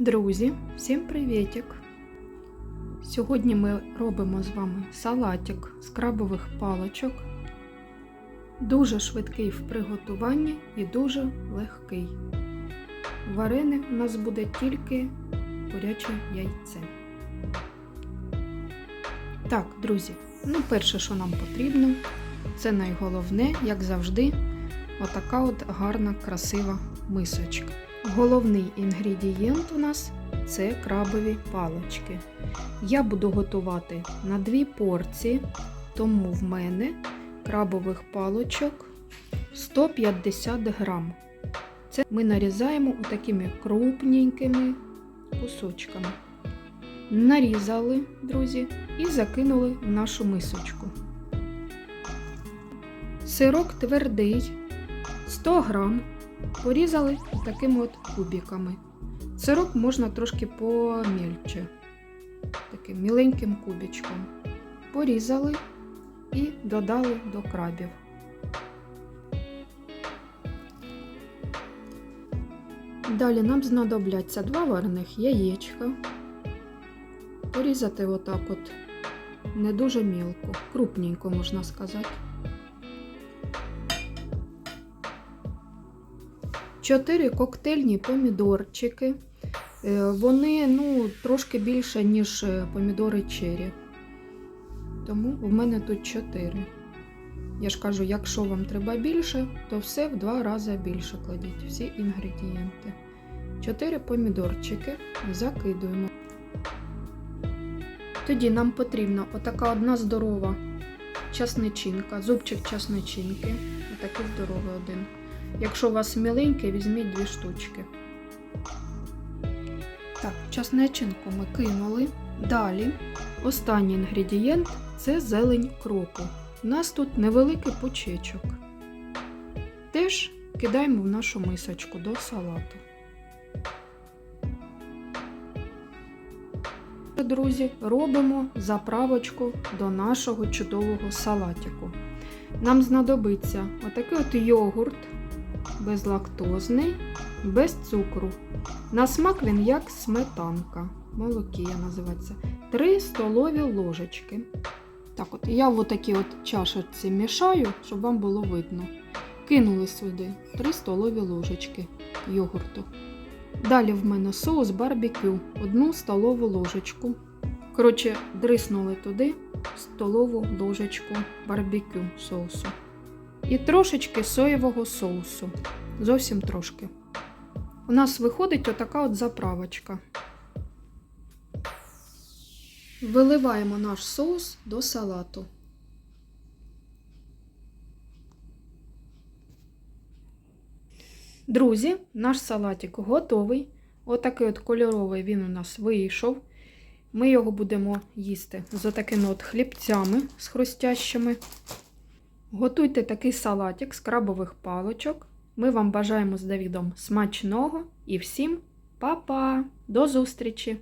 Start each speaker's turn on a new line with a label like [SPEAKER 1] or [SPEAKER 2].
[SPEAKER 1] Друзі, всім привітик! Сьогодні ми робимо з вами салатик з крабових паличок. Дуже швидкий в приготуванні і дуже легкий. Варене у нас буде тільки куряче яйце. Так, друзі, ну перше, що нам потрібно, це найголовне, як завжди, отака от гарна, красива мисочка. Головний інгредієнт у нас це крабові палички. Я буду готувати на дві порції, тому в мене крабових паличок 150 грам. Це ми нарізаємо такими крупненькими кусочками. Нарізали, друзі, і закинули в нашу мисочку. Сирок твердий 100 грам порізали такими от кубиками. Сирок можна трошки помільче, таким міленьким кубичком. Порізали і додали до крабів. Далі нам знадобляться два варених яєчка. Порізати отак от не дуже мілко, крупненько можна сказати. 4 коктейльні помідорчики. Е, Вони ну, трошки більше, ніж помідори чері. Тому в мене тут 4. Я ж кажу, якщо вам треба більше, то все в два рази більше кладіть всі інгредієнти. 4 помідорчики закидуємо. Тоді нам потрібна отака одна здорова часничинка, зубчик часничинки. Отакий здоровий один. Якщо у вас міленький, візьміть дві штучки. Так, часничинку ми кинули. Далі останній інгредієнт це зелень кропу. У нас тут невеликий пучечок. Теж кидаємо в нашу мисочку до салату. Друзі, робимо заправочку до нашого чудового салатику. Нам знадобиться отакий от йогурт безлактозний, без цукру. На смак він як сметанка. Молокія називається. 3 столові ложечки. Так от, я в отакій от чашечці мішаю, щоб вам було видно. Кинули сюди 3 столові ложечки йогурту. Далі в мене соус барбекю, 1 столову ложечку. Коротше, дриснули туди столову ложечку барбекю соусу. І трошечки соєвого соусу. Зовсім трошки. У нас виходить отака от заправочка. Виливаємо наш соус до салату. Друзі, наш салатик готовий. Отакий от кольоровий він у нас вийшов. Ми його будемо їсти з отакими от хлібцями з хрустящими. Готуйте такий салатик з крабових палочок. Ми вам бажаємо з Давідом смачного і всім па-па! До зустрічі!